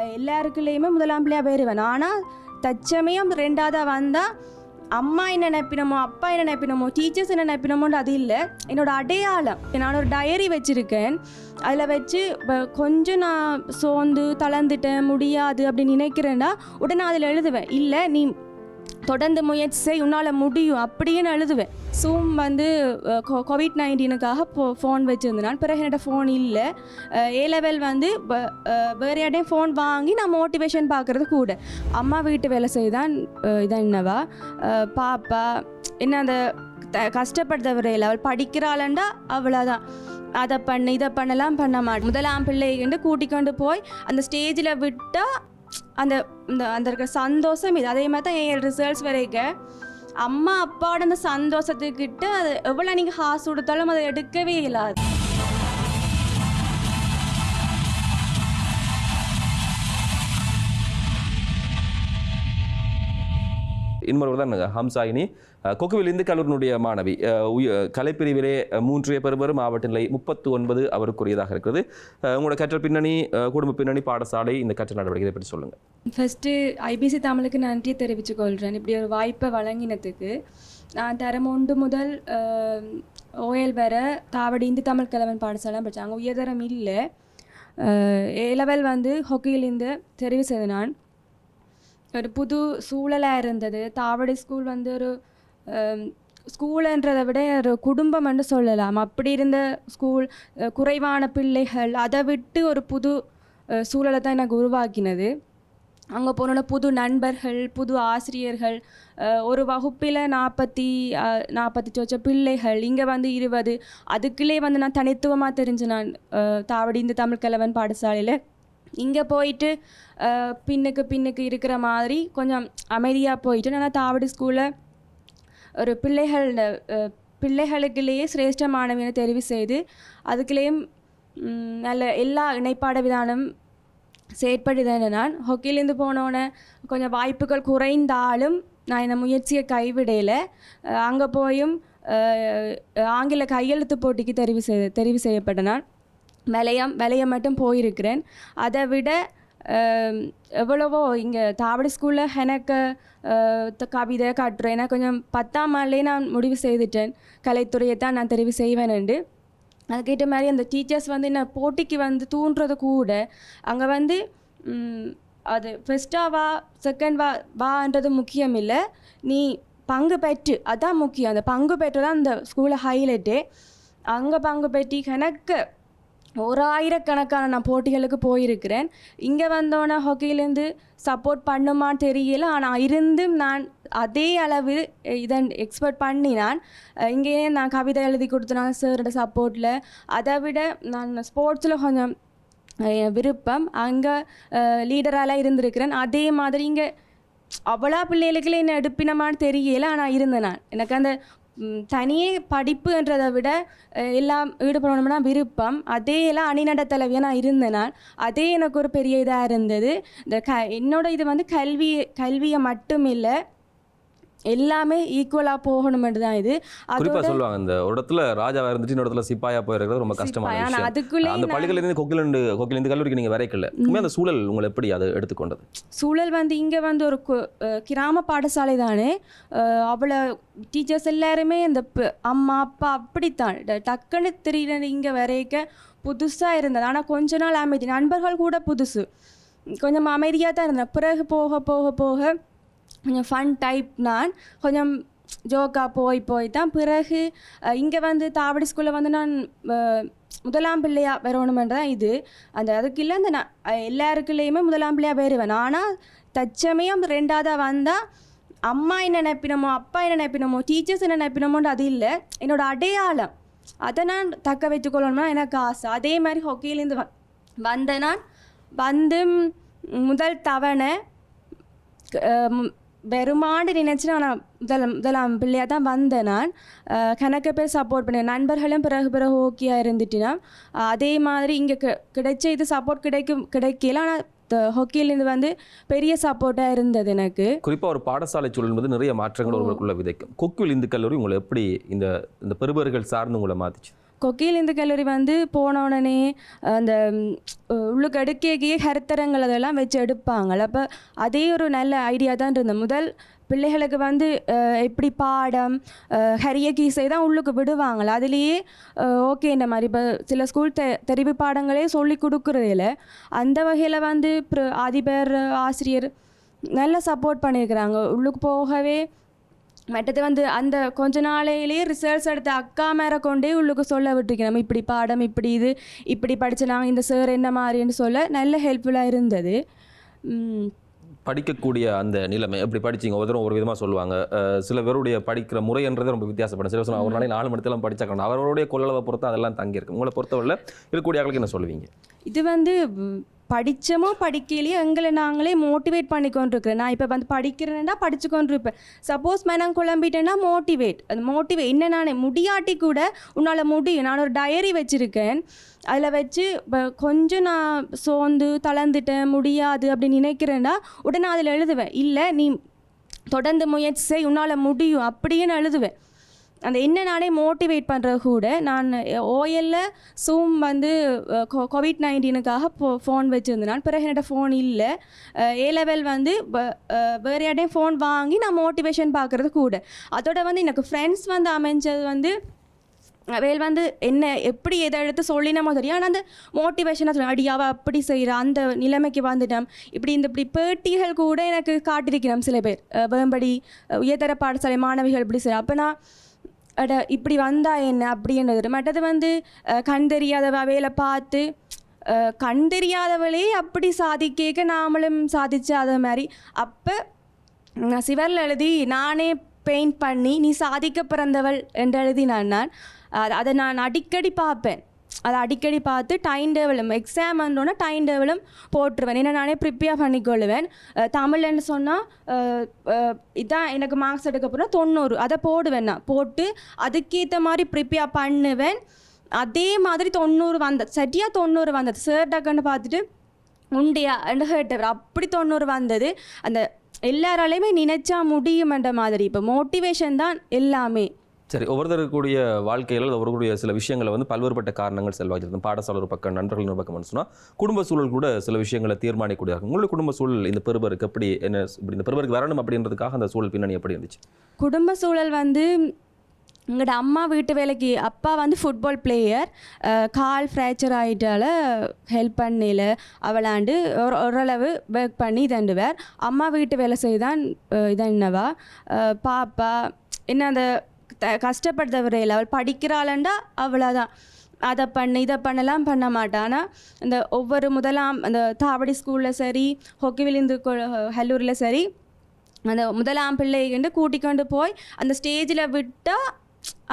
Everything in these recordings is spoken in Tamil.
எல்லாருக்குள்ளேயுமே முதலாம் பிள்ளையாக போயிடுவேன் ஆனால் தச்சமயம் ரெண்டாவதாக வந்தால் அம்மா என்ன நினைப்பினமோ அப்பா என்ன நினைப்பினமோ டீச்சர்ஸ் என்ன நினைப்பினமோன்னு அது இல்லை. என்னோட அடையாளம். நான் ஒரு டயரி வச்சுருக்கேன். அதில் வச்சு இப்போ கொஞ்சம் நான் சோர்ந்து தளர்ந்துட்டேன் முடியாது அப்படின்னு நினைக்கிறேன்னா உடனே அதில் எழுதுவேன். இல்லை நீ தொடர்ந்து முயற்சி செய் உன்னால் முடியும் அப்படின்னு எழுதுவேன் ஸூம் வந்து கோவிட் நைன்டீனுக்காக போ ஃபோன் வச்சுருந்தேன் பிறகு என்னோட ஃபோன் இல்லை. ஏ லெவல் வந்து வேறு யார்டையும் ஃபோன் வாங்கி நான் மோட்டிவேஷன் பார்க்குறது கூட. அம்மா வீட்டு வேலை செய்தான் இதான் என்னவா? பாப்பா என்ன அந்த த- கஷ்டப்படுத்தவரையில் அவள் படிக்கிறாளண்டா அவ்வளோதான் அதை பண்ணு இதை பண்ணலாம் பண்ண மாட்டேன். முதலாம் பிள்ளைகிட்டு கூட்டிக்கொண்டு போய் அந்த ஸ்டேஜில் விட்டால் அந்த இந்த அந்த இருக்கிற சந்தோஷம் இது. அதே மாதிரி தான் என் ரிசல்ட்ஸ் வரைக்கும் அம்மா அப்பாவோட அந்த சந்தோஷத்துக்கிட்ட அது எவ்வளோ நீங்கள் காசு கொடுத்தாலும் அதை எடுக்கவே இல்லாது இன்னொரு தான் ஹம்சாயினி கொக்குவில் இந்து கல்லூரியினுடைய மாணவி கலைப்பிரிவிலே அஹ், மூன்றிய மாவட்ட நிலை முப்பத்து ஒன்பது அவருக்குரியதாக இருக்கிறது. உங்களோட கற்றல் பின்னணி குடும்ப பின்னணி பாடசாலை இந்த கற்றல் நடவடிக்கை பற்றி சொல்லுங்கள் ஃபஸ்ட்டு ஐபிசி தமிழுக்கு நன்றி தெரிவித்து கொள்கிறேன் இப்படி ஒரு வாய்ப்பை வழங்கினதுக்கு நான் தரம் ஒன்று முதல் ஓஎல் வர தாவடி இந்து தமிழ் கலவன் பாடசாலை படித்தேன் அங்கே உயர்தரம் இல்லை. ஏலவல் வந்து ஹொக்கியிலேருந்து தெரிவு செய்த நான் ஒரு புது சூழலாக இருந்தது. தாவடி ஸ்கூல் வந்து ஒரு ஸ்கூலுன்றதை விட ஒரு குடும்பம்னு சொல்லலாம். அப்படி இருந்த ஸ்கூல் குறைவான பிள்ளைகள் அதை விட்டு ஒரு புது சூழலை தான் எனக்கு உருவாக்கினது அங்கே போனோன்னா புது நண்பர்கள் புது ஆசிரியர்கள் ஒரு வகுப்பில் நாற்பத்தி நாற்பத்தி சொச்ச பிள்ளைகள் இங்கே வந்து இருபது அதுக்குள்ளே வந்து நான் தனித்துவமாக தெரிஞ்சு நான் தாவடி இந்த தமிழ் கிழவன் பாடசாலையில் இங்கே போயிட்டு பின்னுக்கு பின்னுக்கு இருக்கிற மாதிரி கொஞ்சம் அமைதியாக போயிட்டு நான் தாவடி ஸ்கூலில் ஒரு பிள்ளைகள் அஹ், பிள்ளைகளுக்குள்ளேயே சிரேஷ்டமானவனை தெரிவு செய்து அதுக்குள்ளேயும் நல்ல எல்லா இணைப்பாட விதானம் செயற்படுதேன் நான் ஹொக்கிலேருந்து போனோன்னே கொஞ்சம் வாய்ப்புகள் குறைந்தாலும் நான் இந்த முயற்சியை கைவிடையில் அங்கே போயும் ஆங்கில கையெழுத்து போட்டிக்கு தெரிவு செய் தெரிவு செய்யப்பட்ட நான் விலையம் விலையம் மட்டும் போயிருக்கிறேன். அதை விட எவ்வளவோ இங்கே தாவடி ஸ்கூலில் எனக்கு த- கவிதை கட்டுரை ஏன்னா கொஞ்சம் பத்தாம் ஆண்டுலேயே நான் முடிவு செய்துட்டேன். கலைத்துறையை தான் நான் தெரிவு செய்வேன்ண்டு அதுக்கேற்ற மாதிரி அந்த டீச்சர்ஸ் வந்து என்ன போட்டிக்கு வந்து தூண்டுறது கூட அங்கே வந்து அது ஃபஸ்ட்டாக வா செகண்ட் வா வான்றது முக்கியம் இல்லை நீ பங்கு பெற்று அதான் முக்கியம். அந்த பங்கு பெற்று தான் அந்த ஸ்கூலில் ஹைலைட்டே அங்கே பங்கு பெற்றி எனக்கு ஒரு ஆயிரக்கணக்கான நான் போட்டிகளுக்கு போயிருக்கிறேன். இங்கே வந்தோன்னே ஹாக்கிலேருந்து சப்போர்ட் பண்ணுமான்னு தெரியல. ஆனால் இருந்தும் நான் அதே அளவு இதன் எக்ஸ்பெக்ட் பண்ணி நான் இங்கேயே நான் கவிதை எழுதி கொடுத்தேன் சாரோட சப்போர்ட்டில் அதை விட நான் ஸ்போர்ட்ஸில் கொஞ்சம் விருப்பம். அங்கே லீடராலாம் இருந்திருக்கிறேன். அதே மாதிரி இங்கே அவ்வளோ பிள்ளைகளுக்குள்ள என்ன எடுப்பினமான்னு தெரியல. ஆனால் இருந்தேன் நான். எனக்கு அந்த தனியே படிப்புன்றதை விட எல்லாம் ஈடுபடணும்னா விருப்பம். அதே எல்லாம் அணிநட தலைவியாக நான் இருந்தேன் நான் அதே எனக்கு ஒரு பெரிய இதாக இருந்தது. இந்த க என்னோட இது வந்து கல்வி கல்வியை மட்டும் இல்லை எல்லாமே ஈக்குவலாக போகணுமென்று தான் இது. குறிப்பா சொல்லுவாங்க இந்த ஒரு இடத்துல ராஜாவா இருந்துட்டு இன்னொரு இடத்துல சிப்பாயா போயிருக்கிறது ரொம்ப கஷ்டமான விஷயம். அதுக்குள்ளேயே அந்த நான்- பள்ளிகள் இருந்து கொக்கிலண்டு கொக்கிலிருந்து கல்லூரிக்கு நீங்க வரைக்கல. உண்மையா அந்த சூழல் உங்களை எப்படி அதை எடுத்துக்கொண்டது? சூழல் வந்து இங்கே வந்து ஒரு கிராம பாடசாலை தானே. அவ்வளோ டீச்சர்ஸ் எல்லாருமே இந்த அம்மா அப்பா அப்படித்தான். டக்குன்னு திடீர்னு இங்கே வரைக்க புதுசாக இருந்தது. ஆனால் கொஞ்ச நாள் அமைதி. நண்பர்கள் கூட புதுசு. கொஞ்சம் அமைதியாக தான் இருந்தேன். பிறகு போக போக போக கொஞ்சம் ஃபன் டைப் நான் கொஞ்சம் ஜோக்காக போய் போய் தான் பிறகு இங்கே வந்து தாவடி ஸ்கூலில் வந்து நான் முதலாம் முதலாம் பிள்ளையா வரணுமென்றதான் இது. அந்த அதுக்கு இல்லை அந்த நான் எல்லாருக்குள்ளேயுமே முதலாம் பிள்ளையாக வருவேன் ஆனால் தச்சமயம் ரெண்டாவதாக வந்தால் அம்மா என்ன நினைப்பினமோ அப்பா என்ன நினைப்பினமோ டீச்சர்ஸ் என்ன நினைப்பினமோன்ற அது இல்லை. என்னோட அடையாளம். அதை நான் தக்க வைத்துக்கொள்ளணும்னா எனக்கு ஆசை. அதே மாதிரி ஹொக்கியிலேருந்து வ வந்த நான் வந்து முதல் தவணை வெறுமாண்டு நினச்சி நான் முதல் முதலாம் பிள்ளையாக தான் வந்தேன் நான். கணக்க பேர் சப்போர்ட் பண்ணேன். நண்பர்களும் பிறகு பிறகு ஓகேயா இருந்துட்டுனா அதே மாதிரி இங்கே கிடைச்ச இது சப்போர்ட் கிடைக்கும் கிடைக்கல. ஆனால் ஹொக்கியிலேருந்து வந்து பெரிய சப்போர்ட்டாக இருந்தது எனக்கு. குறிப்பா ஒரு பாடசாலை சூழல் என்பது நிறைய மாற்றங்கள் ஒருவருக்குள்ள விதைக்கும். கொக்குவில் இந்து கல்லூரி உங்களை எப்படி இந்த இந்த பெறுபர்கள் சார்ந்து உங்களை மாத்துச்சு? கொக்கியில் இந்து கல்லூரி வந்து போன உடனே அந்த உள்ளுக்கு அடுக்கிய கருத்தரங்கள் அதெல்லாம் வச்சு எடுப்பாங்க அப்போ அதே ஒரு நல்ல ஐடியா தான் இருந்தது. முதல் பிள்ளைகளுக்கு வந்து எப்படி பாடம் ஹரிய கீசை தான் உள்ளுக்கு விடுவாங்கள அதுலேயே ஓகே இந்த மாதிரி இப்போ சில ஸ்கூல் தெ தெரிவு பாடங்களே சொல்லி கொடுக்குறதில்ல. அந்த வகையில் வந்து அதிபர் ஆசிரியர் நல்லா சப்போர்ட் பண்ணியிருக்கிறாங்க. உள்ளுக்கு போகவே மற்றது வந்து அந்த கொஞ்ச நாளையிலேயே ரிசல்ட்ஸ் எடுத்த அக்கா மேலே கொண்டே உள்ளுக்கு சொல்ல விட்டுருக்கணும் இப்படி பாடம் இப்படி இது இப்படி படிச்சு நாங்கள் இந்த சார் என்ன மாதிரின்னு சொல்ல நல்ல ஹெல்ப்ஃபுல்லாக இருந்தது. படிக்கக்கூடிய அந்த நிலைமை எப்படி படிச்சீங்க? ஒருத்தரும் ஒரு விதமாக சொல்லுவாங்க. சில பேருடைய படிக்கிற முறைன்றது ரொம்ப வித்தியாசப்படும் சில சொன்னா ஒரு நாளைக்கு நாலு மணி நேரத்தில் படிச்சாக்கணும் அவருடைய கொள்ளளவை பொறுத்து அதெல்லாம் தங்கியிருக்கு. உங்களை பொறுத்தவரை இருக்கக்கூடிய ஆளுக்கு என்ன சொல்லுவீங்க? இது வந்து ம், படிக்கலையோ எங்களை நாங்களே மோட்டிவேட் பண்ணிக்கொண்டிருக்கிறேன் நான் இப்போ வந்து படிக்கிறேன்னா படிச்சு கொண்டிருப்பேன் சப்போஸ் நான் குழம்பிட்டேன்னா மோட்டிவேட் அது மோட்டிவேட் என்ன நானே முடியாட்டி கூட உன்னால் முடியும். நான் ஒரு டயரி வச்சுருக்கேன். அதில் வச்சு இப்போ கொஞ்சம் நான் சோர்ந்து தளர்ந்துட்டேன் முடியாது அப்படின்னு நினைக்கிறேன்னா உடனே அதில் எழுதுவேன். இல்லை நீ தொடர்ந்து முயற்சி செய் உன்னால் முடியும். அப்படியே நான் எழுதுவேன். அந்த என்ன நானே மோட்டிவேட் பண்ணுறது கூட நான் ஓஎல்ல சூம் வந்து கோவிட் நைன்டீனுக்காக ஃபோன் வச்சுருந்தேன். பிறகு என்னோட ஃபோன் இல்லை. ஏ லெவல் வந்து வேறு யார்டையும் ஃபோன் வாங்கி நான் மோட்டிவேஷன் பார்க்குறது கூட. அதோட வந்து எனக்கு ஃப்ரெண்ட்ஸ் வந்து அமைஞ்சது வந்து வேல் வந்து என்ன எப்படி எதை எடுத்து சொல்லினமோ தெரியும். ஆனால் அந்த மோட்டிவேஷனாக சொல்லி அடியாவ அப்படி செய்கிற அந்த நிலைமைக்கு வந்துட்டோம் இப்படி இந்த இப்படி பேட்டிகள் கூட எனக்கு காட்டியிருக்கிறோம் சில பேர். வேம்படி உயர்தர பாடசாலை மாணவிகள் இப்படி செய்ய அப்போ நான் அட இப்படி வந்தா என்ன? அப்படின்றது மற்றது வந்து கண் தெரியாதவ வேலை பார்த்து கண் தெரியாதவளே அப்படி சாதிக்க நாமளும் சாதிச்சாத அதை மாதிரி அப்போ நான் சிவரில் எழுதி நானே பெயிண்ட் பண்ணி நீ சாதிக்க பிறந்தவள் என்று எழுதினான் நான். அது- அதை நான் அடிக்கடி பார்ப்பேன். அதை அடிக்கடி பார்த்து டைம் டேபிளும் எக்ஸாம் வந்தோன்னே டைம் டேபிளும் போட்டுருவேன். ஏன்னா நானே ப்ரிப்பேர் பண்ணிக்கொள்ளுவேன். தமிழ்ன்னு சொன்னால் இதான் எனக்கு மார்க்ஸ் எடுக்க போனால் தொண்ணூறு. அதை போடுவேன் நான். போட்டு அதுக்கேற்ற மாதிரி ப்ரிப்பேர் பண்ணுவேன். அதே மாதிரி தொண்ணூறு வந்த சரியாக தொண்ணூறு வந்தது. சேர் டக்குன்னு பார்த்துட்டு உண்டியா? கேட்டவர். அப்படி தொண்ணூறு வந்தது. அந்த எல்லாராலையுமே நினச்சா முடியுமென்ற மாதிரி. இப்போ மோட்டிவேஷன் தான் எல்லாமே. சரி ஒவ்வொருத்தருக்கூடிய வாழ்க்கையில் ஒவ்வொருக்கூடிய சில விஷயங்களை வந்து பல்வேறுபட்ட காரணங்கள் செல்வாக்கு பாடசாலை ஒரு பக்கம் நண்பர்கள் ஒரு பக்கம்னு சொன்னால் குடும்ப சூழல் கூட சில விஷயங்களை தீர்மானிக்கூடியதாக உங்களுக்கு உங்களுடைய குடும்ப சூழல் இந்த பெருபருக்கு எப்படி என்ன இப்படி இந்த பெருபருக்கு வரணும் அப்படின்றதுக்காக அந்த சூழல் பின்னணி எப்படி இருந்துச்சு? குடும்ப சூழல் வந்து எங்களோட அம்மா வீட்டு வேலைக்கு அப்பா வந்து ஃபுட்பால் பிளேயர் கால் ஃப்ராக்சர் ஆகிட்டால ஹெல்ப் பண்ணல. அவளாண்டு ஒரு ஓரளவு ஒர்க் பண்ணி இதண்டுவார் அம்மா வீட்டு வேலை செய்தான் இதன்னவா பாப்பா என்ன அந்த த கஷ்டப்படுத்த வரையில் அவள் படிக்கிறாளண்டா அவ்வளோதான் அதை பண்ணு இதை பண்ணலாம் பண்ண மாட்டான் ஆனால் இந்த ஒவ்வொரு முதலாம் அந்த தாவடி ஸ்கூலில் சரி ஹொக்கிவிலிந்து ஹல்லூரில் சரி அந்த முதலாம் பிள்ளைகிட்ட கூட்டிக்கொண்டு போய் அந்த ஸ்டேஜில் விட்டால்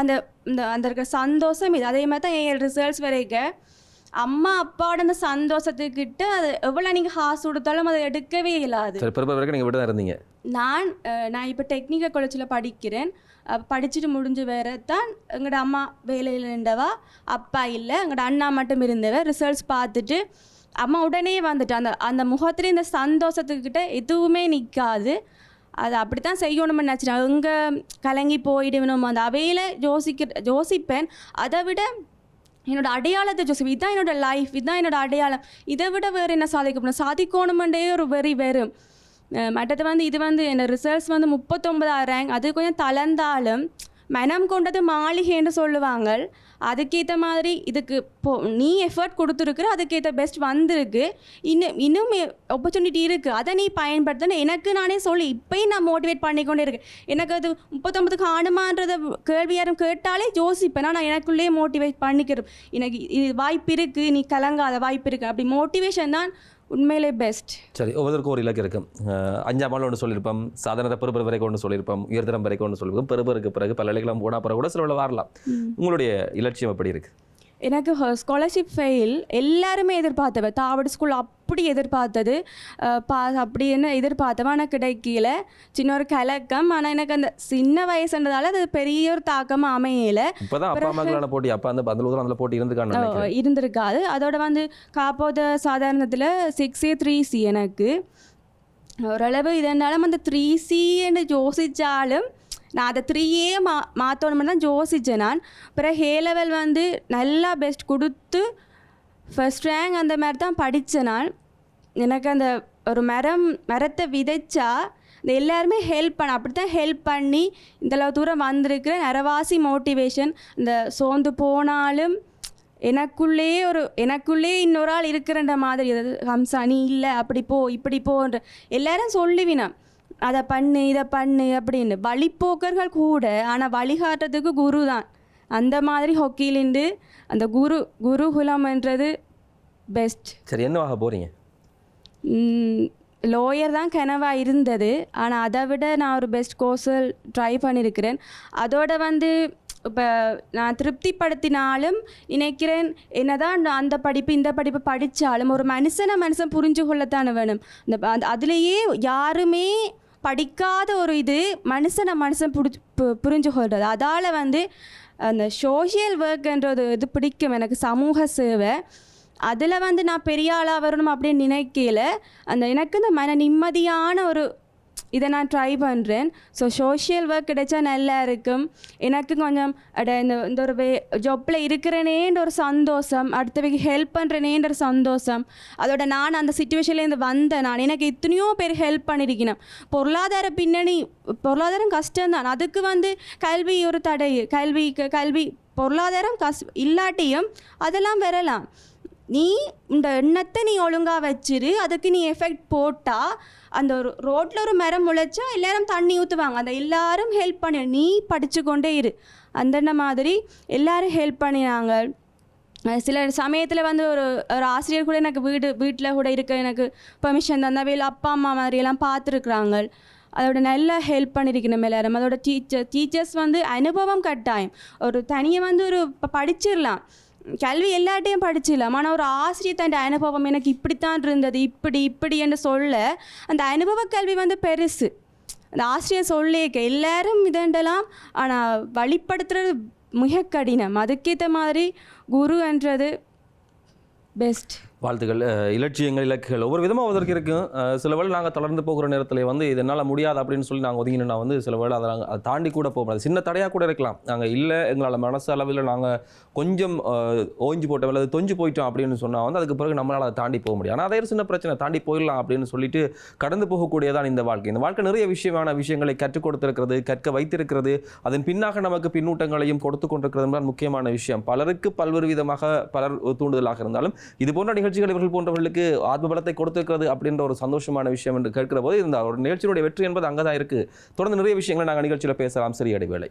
அந்த இந்த அந்த இருக்கிற சந்தோஷம் இது. அதே மாதிரி தான் என் ரிசல்ட்ஸ் வரைக்கும் அம்மா அப்பாவோட அந்த சந்தோஷத்துக்கிட்ட அது எவ்வளோ நீங்கள் ஹாஸ் கொடுத்தாலும் அதை எடுக்கவே இல்லாது வரைக்கும் நீங்கள் தான் இருந்தீங்க. நான் நான் இப்போ டெக்னிக்கல் காலேஜில் படிக்கிறேன். படிச்சுட்டு முடிஞ்சு வேற தான் எங்களோட அம்மா வேலையில் நின்றவா. அப்பா இல்லை எங்களோட அண்ணா மட்டும் இருந்தவ. ரிசல்ட்ஸ் பார்த்துட்டு அம்மா உடனே வந்துட்டு. அந்த அந்த முகத்துல இந்த சந்தோஷத்துக்கிட்ட எதுவுமே நிற்காது அது அப்படித்தான் செய்யணும்னு நினச்சிட்டேன் எங்கே கலங்கி போயிடுவேணும் அந்த அவையில் யோசிக்க யோசிப்பேன். அதை விட என்னோட அடையாளத்தை ஜோசி இதுதான் என்னோட லைஃப் இதுதான் என்னோட அடையாளம். இதை விட வேறு என்ன சாதிக்க முடியும்? சாதிக்கணுமெண்டே ஒரு வெறி வெறும். மற்றது வந்து இது வந்து என்ன ரிசல்ட்ஸ் வந்து முப்பத்தொன்பதாயிரம் ரேங்க் அது கொஞ்சம் தளர்ந்தாலும் மனம் கொண்டது மாளிகைன்னு சொல்லுவாங்க அதுக்கேற்ற மாதிரி இதுக்கு இப்போ நீ எஃபர்ட் கொடுத்துருக்குற அதுக்கேற்ற பெஸ்ட் வந்திருக்கு. இன்னும் இன்னும் ஆப்பர்ச்சுனிட்டி இருக்குது அதை நீ பயன்படுத்தணும். எனக்கு நானே சொல்லி இப்போயும் நான் மோட்டிவேட் பண்ணிக்கொண்டே இருக்கேன். எனக்கு அது முப்பத்தொம்பதுக்கு ஆணுமான்றத கேள்வி யாரும் கேட்டாலே யோசிப்பேன். நான் எனக்குள்ளேயே மோட்டிவேட் பண்ணிக்கிறேன். எனக்கு இது வாய்ப்பு இருக்குது நீ கலங்காத வாய்ப்பு இருக்குது அப்படி மோட்டிவேஷன் தான் உண்மையிலே பெஸ்ட் சரி ஒவ்வொருத்தருக்கும் ஒரு இலக்கு இருக்கும் அஞ்சாம் ஆள் ஒன்று சொல்லியிருப்போம் சாதாரண பெருபர் வரைக்கும் ஒன்று சொல்லியிருப்போம் உயர்தரம் வரைக்கும் ஒன்று சொல்லியிருப்போம் பெருபருக்கு பிறகு பல இலக்கெல்லாம் போனால் பிறகு கூட சில வரலாம். உங்களுடைய இலட்சியம் எப்படி இருக்கு? எனக்கு ஸ்காலர்ஷிப் ஃபெயில் எல்லாருமே எதிர்பார்த்தவ. தாவடி ஸ்கூல் அப்படி எதிர்பார்த்தது. பா அப்படி என்ன எதிர்பார்த்தவ ஆனால் கிடைக்கல. சின்ன ஒரு கலக்கம். ஆனால் எனக்கு அந்த சின்ன வயசுன்றதால அது பெரிய ஒரு தாக்கம் அமையலை. போட்டி. அப்பா அந்த பதில் அதில் போட்டி இருந்துக்கான்னு நினைக்கிறேன். இருந்திருக்காது. அதோட வந்து காப்போத சாதாரணத்தில் சிக்ஸ் ஏ த்ரீ சி எனக்கு. ஓரளவு இதனாலும் அந்த த்ரீ சின்னு யோசித்தாலும் நான் அதை த்ரீயே மா மாற்றணும்னு தான் யோசித்தேன் நான். பிறகு ஏ லெவல் வந்து நல்லா பெஸ்ட் கொடுத்து ஃபர்ஸ்ட் ரேங்க் அந்த மாதிரி தான் படித்தேன் நான். எனக்கு அந்த ஒரு மரம் மரத்தை விதைச்சா இந்த எல்லாருமே ஹெல்ப் பண்ண அப்படி தான் ஹெல்ப் பண்ணி இந்தளவு தூரம் வந்திருக்கிற நரவாசி மோட்டிவேஷன் இந்த சோர்ந்து போனாலும் எனக்குள்ளேயே ஒரு எனக்குள்ளே இன்னொரு ஆள் இருக்கிறன்ற மாதிரி ஹம்சா நீ இல்லை அப்படி போ இப்படி போன்ற எல்லாரும் சொல்லுவினா அதை பண்ணு இதை பண்ணு அப்படின்னு. வழிப்போக்கர்கள் கூட ஆனால் வழிகாட்டுறதுக்கு குரு தான் அந்த மாதிரி ஹொக்கிலிண்டு அந்த குரு குருகுலம்ன்றது பெஸ்ட் சரி என்னவாக போகிறீங்க லோயர் தான் கனவாக இருந்தது. ஆனால் அதை விட நான் ஒரு பெஸ்ட் கோர்ஸில் ட்ரை பண்ணியிருக்கிறேன் அதோட வந்து இப்போ நான் திருப்திப்படுத்தினாலும் நினைக்கிறேன் என்னதான் அந்த படிப்பு இந்த படிப்பு படித்தாலும் ஒரு மனுஷனை மனுஷன் புரிஞ்சு கொள்ளத்தானே வேணும். இந்த அதுலேயே யாருமே படிக்காத ஒரு இது மனுஷனை மனுஷன் புடி பு- புரிஞ்சு கொள்வது அதால் வந்து அந்த சோஷியல் ஒர்க்ன்றது இது பிடிக்கும் எனக்கு சமூக சேவை. அதில் வந்து நான் பெரிய ஆளாக வரணும் அப்படின்னு நினைக்கல. அந்த எனக்கு இந்த மன நிம்மதியான ஒரு இதை நான் ட்ரை பண்ணுறேன் ஸோ சோஷியல் ஒர்க் கிடைச்சா நல்லா இருக்கும். எனக்கு கொஞ்சம் அட இந்த இந்த ஒரு வே ஜப்பில் இருக்கிறேனேன்ற ஒரு சந்தோஷம் அடுத்தவைக்கு ஹெல்ப் பண்ணுறனேன்ற ஒரு சந்தோஷம். அதோட நான் அந்த சுச்சுவேஷன்லேருந்து வந்தேன். நான் எனக்கு இத்தனையோ பேர் ஹெல்ப் பண்ணியிருக்கணும் பொருளாதார பின்னணி பொருளாதாரம் கஷ்டம்தான். அதுக்கு வந்து கல்வி ஒரு தடை. கல்வி கல்வி பொருளாதாரம் கஷ் இல்லாட்டியும் அதெல்லாம் வரலாம். நீ இந்த எண்ணத்தை நீ ஒழுங்காக வச்சிரு அதுக்கு நீ எஃபெக்ட் போட்டால் அந்த ஒரு ரோட்டில் ஒரு மரம் முளைச்சா எல்லாரும் தண்ணி ஊற்றுவாங்க அந்த எல்லாரும் ஹெல்ப் பண்ணி. நீ படித்து கொண்டே இரு. அந்த மாதிரி எல்லாரும் ஹெல்ப் பண்ணினாங்க. சில சமயத்தில் வந்து ஒரு ஒரு ஆசிரியர் கூட எனக்கு வீடு வீட்டில் கூட இருக்க எனக்கு பெர்மிஷன் தந்தால் வேலை அப்பா அம்மா மாதிரியெல்லாம் பார்த்துருக்குறாங்க அதோட நல்லா ஹெல்ப் பண்ணியிருக்கணும் எல்லாரும். அதோட டீச்சர் டீச்சர்ஸ் வந்து அனுபவம் கட்டாயம். ஒரு தனியாக வந்து ஒரு படிச்சிடலாம் கல்வி எல்லாட்டையும் படிச்சிடலாம் ஆனால் ஒரு ஆசிரியர் தன் அனுபவம் எனக்கு இப்படித்தான் இருந்தது. இப்படி இப்படி என்று சொல்ல அந்த அனுபவ கல்வி வந்து பெருசு. அந்த ஆசிரியர் சொல்லியிருக்க எல்லாரும் இதண்டலாம் ஆனால் வழிப்படுத்துறது மிக கடினம். அதுக்கேற்ற மாதிரி குரு என்றது பெஸ்ட் வாழ்த்துக்கள். இலட்சியங்கள் இலக்குகள் ஒவ்வொரு விதமாக அதற்கு இருக்கும் சில வேளை நாங்கள் தளர்ந்து போகிற நேரத்தில் வந்து இது என்னால் முடியாது அப்படின்னு சொல்லி நாங்கள் ஒதுங்கினா வந்து சில வேளை அதை நாங்கள் அதை தாண்டி கூட போக முடியாது. சின்ன தடையாக கூட இருக்கலாம். நாங்கள் இல்லை எங்களால் மனசு அளவில் நாங்கள் கொஞ்சம் ஓஞ்சி ஓய்ஞ்சு போட்டோம் அல்லது தொஞ்சு போயிட்டோம் அப்படின்னு சொன்னால் வந்து அதுக்கு பிறகு நம்மளால் அதை தாண்டி போக முடியும் ஆனால் அதே சின்ன பிரச்சனை தாண்டி போயிடலாம் அப்படின்னு சொல்லிட்டு கடந்து போகக்கூடியதான் இந்த வாழ்க்கை. இந்த வாழ்க்கை நிறைய விஷயமான விஷயங்களை கற்றுக் கொடுத்திருக்கிறது கற்க வைத்திருக்கிறது. அதன் பின்னாக நமக்கு பின்னூட்டங்களையும் கொடுத்து கொண்டிருக்கிறது தான் முக்கியமான விஷயம். பலருக்கு பல்வேறு விதமாக பலர் தூண்டுதலாக இருந்தாலும் இது போன்ற நிகழ்ச்சிகள் இவர்கள் போன்றவர்களுக்கு ஆத்மபலத்தை கொடுத்திருக்கிறது அப்படின்ற ஒரு சந்தோஷமான விஷயம் என்று கேட்கிற போது இந்த ஒரு நிகழ்ச்சியினுடைய வெற்றி என்பது அங்கே தான் இருக்குது தொடர்ந்து நிறைய விஷயங்களை நாங்கள் நிகழ்ச்சியில் பேசலாம். சரி இடைவேளை.